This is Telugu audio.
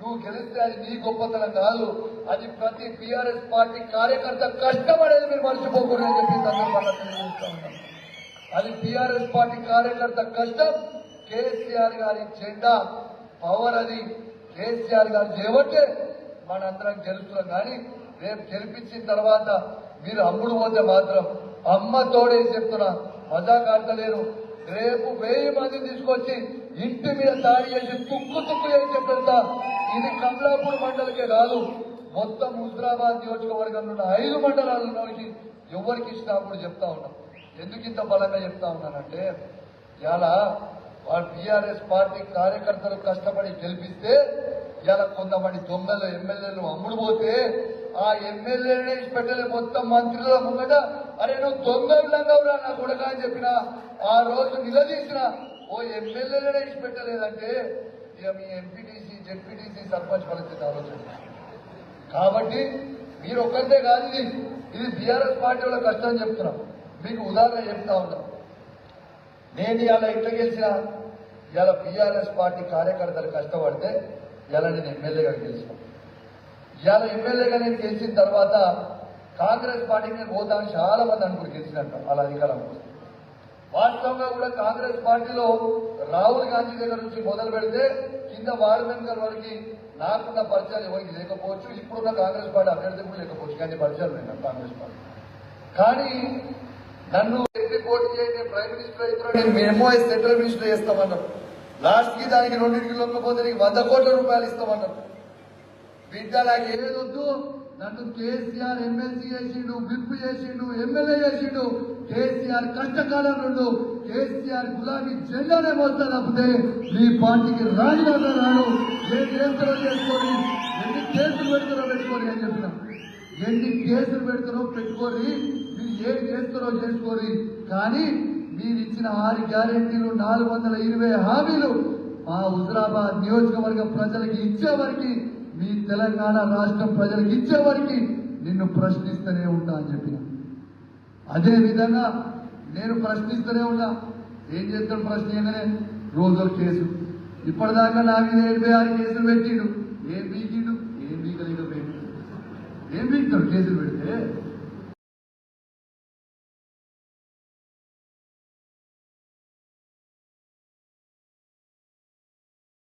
నువ్వు గెలిస్తే అది నీ గొప్పతనం కాదు. అది ప్రతి టీఆర్ఎస్ పార్టీ కార్యకర్త కష్టపడేది మీరు మర్చిపోకూడదని చెప్పి సందర్భంగా తెలియజేస్తా అది టీఆర్ఎస్ పార్టీ కార్యకర్త కష్టం. కేసీఆర్ గారి జెండా పవర్ అది. కేసీఆర్ గారు చేయబట్టే మనందరం గెలుస్తున్నాం కానీ రేపు గెలిపించిన తర్వాత మీరు అమ్ముడు పోతే మాత్రం అమ్మ తోడే చెప్తున్నా మజాక్ రేపు వెయ్యి మంది తీసుకొచ్చి ఇంటి మీద దాడి చేసి తుక్కు తుక్కు చేసి పెడతా ఇది కమలాపూర్ మండలికే కాదు మొత్తం హుజరాబాద్ నియోజకవర్గం నుండి ఐదు మండలాలలోకి ఎవరికి ఇచ్చినా కూడా చెప్తా ఉన్నాం. ఎందుకు ఇంత బలంగా చెప్తా ఉన్నానంటే ఇలా వాళ్ళ టీఆర్ఎస్ పార్టీ కార్యకర్తలు కష్టపడి గెలిపిస్తే ఇలా కొంతమంది దొంగలు ఎమ్మెల్యేలు అమ్ముడు పోతే ఆ ఎమ్మెల్యేనే పెట్టలే మొత్తం మంత్రుల ముంగట అరే నువ్వు దొంగ ఉన్నా నా కొడుక అని చెప్పిన ఆ రోజు నిలదీసిన ఓ ఎమ్మెల్యేనే పెట్టలేదంటే ఇక మీ ఎంపీటీసీ జెడ్పీటీసీ సర్పంచ్ పరిస్థితి ఆలోచన కాబట్టి మీరు ఒక్కరితే కాదు ఇది ఇది బీఆర్ఎస్ పార్టీ వాళ్ళ కష్టం చెప్తున్నాం. మీకు ఉదాహరణ చెప్తా ఉన్నాం. నేను ఇలా ఇట్లా గెలిచిన ఇలా బీఆర్ఎస్ పార్టీ కార్యకర్తలు కష్టపడితే ఇలా నేను ఎమ్మెల్యేగా గెలిచిన ఇవాళ ఎమ్మెల్యేగా నేను గెలిచిన తర్వాత కాంగ్రెస్ పార్టీకి నేను పోతాను చాలా మంది అనుకుని గెలిచినట్టు అలా అధికారం వాస్తవంగా కూడా కాంగ్రెస్ పార్టీలో రాహుల్ గాంధీ దగ్గర నుంచి మొదలు పెడితే కింద వార్డు మెంబర్ వరకు నాకున్న పరిచయాలు ఎవరికి లేకపోవచ్చు ఇప్పుడున్న కాంగ్రెస్ పార్టీ అభ్యర్థి కూడా లేకపోవచ్చు. కానీ పరిచయాలు ఉన్నాయి కాంగ్రెస్ పార్టీ కానీ నన్ను ఎట్టి పోటీ చేయండి ప్రైమ్ మినిస్టర్ అయితే నేను మేము సెంట్రల్ మినిస్టర్ చేస్తామన్నారు. లాస్ట్కి దానికి రెండింటికి లొంగపోతే నీకు వంద కోట్ల రూపాయలు ఇస్తామన్నారు. బిడ్డ ఏదొద్దు నన్ను కేసీఆర్ ఎమ్మెల్సీ చేసిండు విప్ చేసిండు ఎమ్మెల్యే చేసిండు కేసీఆర్ కష్టకాలం నుండు కేసీఆర్ గులాబీ జెండానే పోస్తా తప్పితే మీ పార్టీకి రాజీనామా రాడు. ఏ కేసులో చేసుకొని ఎన్ని కేసులు పెడతారో పెట్టుకోని అని చెప్పిన ఎన్ని కేసులు పెడతారో పెట్టుకొని మీరు ఏం చేస్తారో చేసుకోరి కానీ మీరు ఇచ్చిన ఆరు గ్యారెంటీలు నాలుగు వందల ఇరవై హామీలు మా హుజరాబాద్ నియోజకవర్గ ప్రజలకి ఇచ్చేవరకు మీ తెలంగాణ రాష్ట్రం ప్రజలకు ఇచ్చేవారికి నిన్ను ప్రశ్నిస్తూనే ఉంటా అని చెప్పిన. అదే విధంగా నేను ప్రశ్నిస్తూనే ఉన్నా. ఏం చేస్తాడు ప్రశ్న ఏంటనే? కేసు. ఇప్పటిదాకా నా మీద ఎనభై ఆరు కేసులు పెట్టిండు. ఏం బీకిండు ఏం బీకలేకపోయిండు ఏం బీకుతాడు కేసులు పెడితే?